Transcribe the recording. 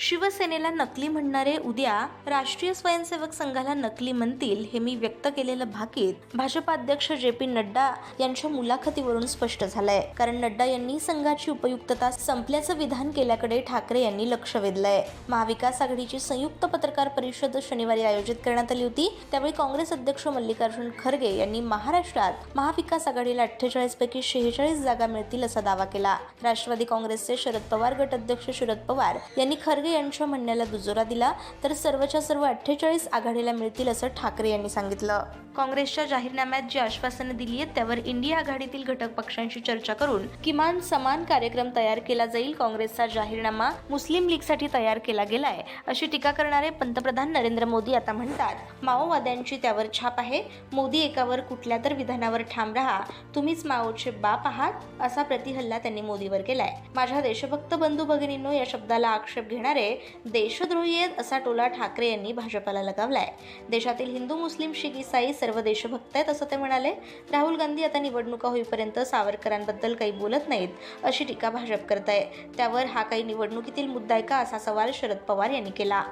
शिवसेनेला नकली म्हणणारे उद्या राष्ट्रीय स्वयंसेवक संघाला नकली म्हणतील हे मी व्यक्त केलेलं भाकीत भाजपाध्यक्ष जे पी नड्डा यांच्या मुलाखतीवरून स्पष्ट झालंय. कारण नड्डा यांनी संघाची उपयुक्तता संपल्याचं विधान केल्याकडे ठाकरे यांनी लक्ष वेधलंय. महाविकास आघाडीची संयुक्त पत्रकार परिषद शनिवारी आयोजित करण्यात आली होती. त्यावेळी काँग्रेस अध्यक्ष मल्लिकार्जुन खरगे यांनी महाराष्ट्रात महाविकास आघाडीला अठ्ठेचाळीस पैकी शेहेचाळीस जागा मिळतील असा दावा केला. राष्ट्रवादी काँग्रेसचे शरद पवार गट अध्यक्ष शरद पवार यांनी खरगे यांच्या म्हणण्याला दुजोरा दिला तर सर्वच्या सर्व अठ्ठेचाळीस आघाडीला मिळतील असं ठाकरे यांनी सांगितलं. काँग्रेसच्या जाहीरनाम्यात जी आश्वासनं दिली आहेत त्यावर इंडिया आघाडीतील घटक पक्षांशी चर्चा करून किमान समान कार्यक्रम तयार केला जाईल. काँग्रेसचा जाहीरनामा मुस्लिम लीगसाठी तयार केला गेलाय अशी टीका करणारे पंतप्रधान नरेंद्र मोदी आता म्हणतात माओवाद्यांची त्यावर छाप आहे. मोदी एकावर कुठल्या तर विधानावर ठाम राहा तुम्हीच माओचे बाप आहात असा प्रतिहल्ला त्यांनी मोदीवर केलाय. माझ्या देशभक्त बंधू भगिनींनो या शब्दाला आक्षेप घेणारे देशद्रोही आहेत असा टोला ठाकरे यांनी भाजपाला लगावलाय. देशातील हिंदू मुस्लिम शीख इसाई सर्व देशभक्त आहेत असं ते म्हणाले. राहुल गांधी आता निवडणुका होईपर्यंत सावरकरांबद्दल काही बोलत नाहीत अशी टीका भाजप करत आहे त्यावर हा काही निवडणुकीतील मुद्दा आहे का असा सवाल शरद पवार यांनी केला.